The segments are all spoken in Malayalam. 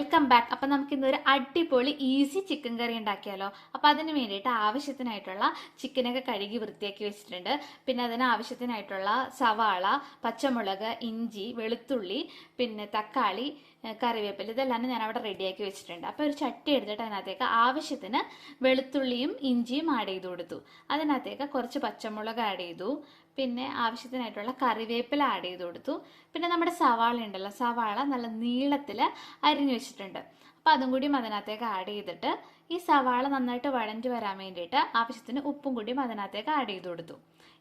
വെൽക്കം ബാക്ക് അപ്പം നമുക്ക് ഇന്നൊരു അടിപൊളി ഈസി ചിക്കൻ കറി ഉണ്ടാക്കിയാലോ. അപ്പോൾ അതിന് വേണ്ടിയിട്ട് ആവശ്യത്തിനായിട്ടുള്ള ചിക്കനൊക്കെ കഴുകി വൃത്തിയാക്കി വെച്ചിട്ടുണ്ട്. പിന്നെ അതിന് ആവശ്യത്തിനായിട്ടുള്ള സവാള പച്ചമുളക് ഇഞ്ചി വെളുത്തുള്ളി പിന്നെ തക്കാളി കറിവേപ്പില ഇതെല്ലാം ഞാൻ അവിടെ റെഡിയാക്കി വെച്ചിട്ടുണ്ട്. അപ്പോൾ ഒരു ചട്ടി എടുത്തിട്ട് അതിനകത്തേക്ക് ആവശ്യത്തിന് വെളുത്തുള്ളിയും ഇഞ്ചിയും ആഡ് ചെയ്ത് കൊടുത്തു. അതിനകത്തേക്ക് കുറച്ച് പച്ചമുളക് ആഡ് ചെയ്തു. പിന്നെ ആവശ്യത്തിനായിട്ടുള്ള കറിവേപ്പില ആഡ് ചെയ്ത് കൊടുത്തു. പിന്നെ നമ്മുടെ സവാള ഉണ്ടല്ലോ സവാള നല്ല നീളത്തിൽ അരിഞ്ഞു വെച്ചിട്ടുണ്ട്. അപ്പോൾ അതും കൂടി അതിനകത്തേക്ക് ആഡ് ചെയ്തിട്ട് ഈ സവാള നന്നായിട്ട് വഴഞ്ഞു വരാൻ വേണ്ടിയിട്ട് ആവശ്യത്തിന് ഉപ്പും കൂടി അതിനകത്തേക്ക് ആഡ് ചെയ്ത് കൊടുത്തു.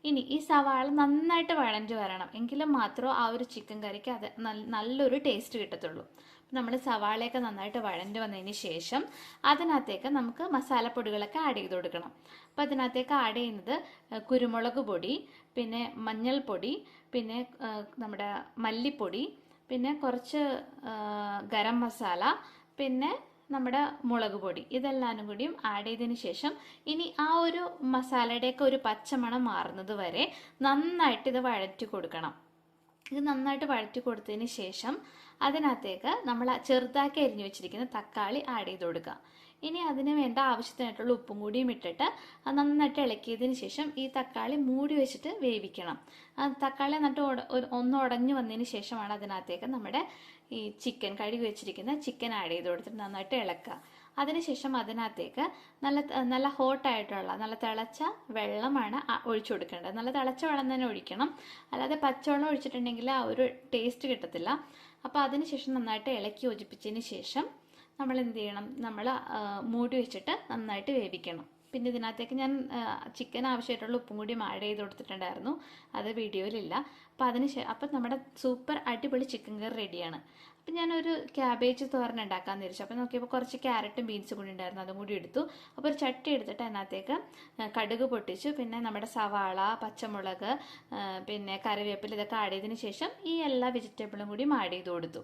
ഇനി ഈ സവാള നന്നായിട്ട് വഴഞ്ഞു വരണം എങ്കിലും മാത്രമേ ആ ഒരു ചിക്കൻ കറിക്ക് അത് നല്ലൊരു ടേസ്റ്റ് കിട്ടത്തുള്ളൂ. നമ്മൾ സവാളയൊക്കെ നന്നായിട്ട് വഴഞ്ഞു വന്നതിന് ശേഷം അതിനകത്തേക്ക് നമുക്ക് മസാലപ്പൊടികളൊക്കെ ആഡ് ചെയ്ത് കൊടുക്കണം. അപ്പോൾ അതിനകത്തേക്ക് ആഡ് ചെയ്യുന്നത് കുരുമുളക് പൊടി പിന്നെ മഞ്ഞൾപ്പൊടി പിന്നെ നമ്മുടെ മല്ലിപ്പൊടി പിന്നെ കുറച്ച് ഗരം മസാല പിന്നെ നമ്മുടെ മുളക് പൊടി. ഇതെല്ലാനും കൂടിയും ആഡ് ചെയ്തതിന് ശേഷം ഇനി ആ ഒരു മസാലയുടെയൊക്കെ ഒരു പച്ചമണം മാറുന്നത് വരെ നന്നായിട്ട് ഇത് വഴറ്റി കൊടുക്കണം. ഇത് നന്നായിട്ട് വഴറ്റി കൊടുത്തതിന് ശേഷം അതിനകത്തേക്ക് നമ്മൾ ചെറുതാക്കി അരിഞ്ഞു വെച്ചിരിക്കുന്ന തക്കാളി ആഡ് ചെയ്ത് കൊടുക്കുക. ഇനി അതിന് വേണ്ട ആവശ്യത്തിനായിട്ടുള്ള ഉപ്പും കൂടിയും ഇട്ടിട്ട് നന്നായിട്ട് ഇളക്കിയതിന് ശേഷം ഈ തക്കാളി മൂടി വെച്ചിട്ട് വേവിക്കണം. തക്കാളി നന്നായിട്ട് ഒന്ന് ഉടഞ്ഞു വന്നതിന് ശേഷമാണ് അതിനകത്തേക്ക് നമ്മുടെ ഈ ചിക്കൻ കഴുകി വെച്ചിരിക്കുന്ന ചിക്കൻ ആഡ് ചെയ്ത് കൊടുത്തിട്ട് നന്നായിട്ട് ഇളക്കുക. അതിനുശേഷം അതിനകത്തേക്ക് നല്ല നല്ല ഹോട്ടായിട്ടുള്ള നല്ല തിളച്ച വെള്ളമാണ് ഒഴിച്ചു കൊടുക്കേണ്ടത്. നല്ല തിളച്ച വെള്ളം തന്നെ ഒഴിക്കണം. അല്ലാതെ പച്ചവെള്ളം ഒഴിച്ചിട്ടുണ്ടെങ്കിൽ ആ ഒരു ടേസ്റ്റ് കിട്ടത്തില്ല. അപ്പോൾ അതിനുശേഷം നന്നായിട്ട് ഇളക്കി യോജിപ്പിച്ചതിന് ശേഷം നമ്മൾ എന്ത് ചെയ്യണം നമ്മൾ മൂടി വെച്ചിട്ട് നന്നായിട്ട് വേവിക്കണം. പിന്നെ ഇതിനകത്തേക്ക് ഞാൻ ചിക്കൻ ആവശ്യമായിട്ടുള്ള ഉപ്പും കൂടി ആഡ് ചെയ്ത് കൊടുത്തിട്ടുണ്ടായിരുന്നു. അത് വീഡിയോയിലില്ല. അപ്പം അതിന് അപ്പം നമ്മുടെ സൂപ്പർ അടിപൊളി ചിക്കൻ കറി റെഡിയാണ് അപ്പം ഞാനൊരു ക്യാബേജ് തോരൻ ഉണ്ടാക്കാമെന്ന് വിചാരിച്ചു. അപ്പം നോക്കിയപ്പോൾ കുറച്ച് ക്യാരറ്റും ബീൻസും കൂടി ഉണ്ടായിരുന്നു. അതും കൂടി എടുത്തു. അപ്പോൾ ഒരു ചട്ടി എടുത്തിട്ട് അതിനകത്തേക്ക് കടുക് പൊട്ടിച്ചു. പിന്നെ നമ്മുടെ സവാള പച്ചമുളക് പിന്നെ കറിവേപ്പില ഇതൊക്കെ ആഡ് ചെയ്തതിന് ശേഷം ഈ എല്ലാ വെജിറ്റബിളും കൂടി ആഡ് ചെയ്ത് കൊടുത്തു.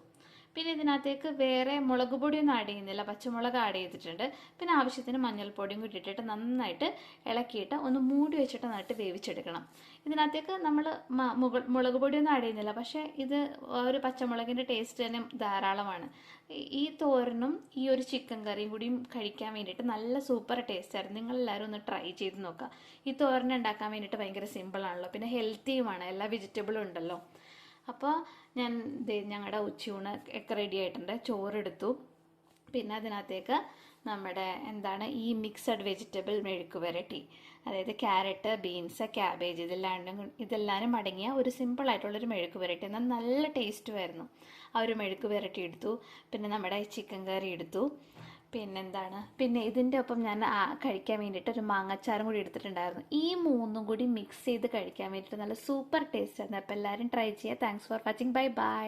പിന്നെ ഇതിനകത്തേക്ക് വേറെ മുളക് പൊടിയൊന്നും ആഡ് ചെയ്യുന്നില്ല. പച്ചമുളക് ആഡ് ചെയ്തിട്ടുണ്ട്. പിന്നെ ആവശ്യത്തിന് മഞ്ഞൾപ്പൊടിയും കൂടി ഇട്ടിട്ട് നന്നായിട്ട് ഇളക്കിയിട്ട് ഒന്ന് മൂടി വെച്ചിട്ട് നന്നായിട്ട് വേവിച്ചെടുക്കണം. ഇതിനകത്തേക്ക് നമ്മൾ മുളക് പൊടിയൊന്നും ആഡ് ചെയ്യുന്നില്ല. പക്ഷേ ഇത് ഒരു പച്ചമുളകിന്റെ ടേസ്റ്റ് തന്നെ ധാരാളമാണ്. ഈ- തോരനും ഈ ഒരു ചിക്കൻ കറിയും കൂടിയും കഴിക്കാൻ വേണ്ടിയിട്ട് നല്ല സൂപ്പർ ടേസ്റ്റ് ആയിരുന്നു. നിങ്ങൾ എല്ലാവരും ഒന്ന് ട്രൈ ചെയ്ത് നോക്കുക. ഈ തോരൻ ഉണ്ടാക്കാൻ വേണ്ടിയിട്ട് ഭയങ്കര സിമ്പിളാണല്ലോ പിന്നെ ഹെൽത്തിയുമാണ് എല്ലാ വെജിറ്റബിളും ഉണ്ടല്ലോ. അപ്പോൾ ഞാൻ ഞങ്ങളുടെ ഉച്ചയൂണ് ഒക്കെ റെഡി ആയിട്ടുണ്ട്. ചോറെടുത്തു. പിന്നെ അതിനകത്തേക്ക് നമ്മുടെ എന്താണ് ഈ മിക്സഡ് വെജിറ്റബിൾ മെഴുക്ക് വരട്ടി. അതായത് ക്യാരറ്റ് ബീൻസ് ക്യാബേജ് ഇതെല്ലാം ഇതെല്ലാവരും അടങ്ങിയ ഒരു സിമ്പിൾ ആയിട്ടുള്ളൊരു മെഴുക്ക് വരട്ടി. എന്നാൽ നല്ല ടേസ്റ്റുമായിരുന്നു ആ ഒരു മെഴുക്ക് വരട്ടി എടുത്തു. പിന്നെ നമ്മുടെ ചിക്കൻ കറി എടുത്തു. പിന്നെന്താണ്? പിന്നെ ഇതിന്റെ ഒപ്പം ഞാൻ കഴിക്കാൻ വേണ്ടിയിട്ട് ഒരു മാങ്ങച്ചാറും കൂടി എടുത്തിട്ടുണ്ടായിരുന്നു. ഈ മൂന്നും കൂടി മിക്സ് ചെയ്ത് കഴിക്കാൻ വേണ്ടിയിട്ട് നല്ല സൂപ്പർ ടേസ്റ്റ് ആയിരുന്നു. അപ്പോൾ എല്ലാവരും ട്രൈ ചെയ്യുക. Thanks for watching bye bye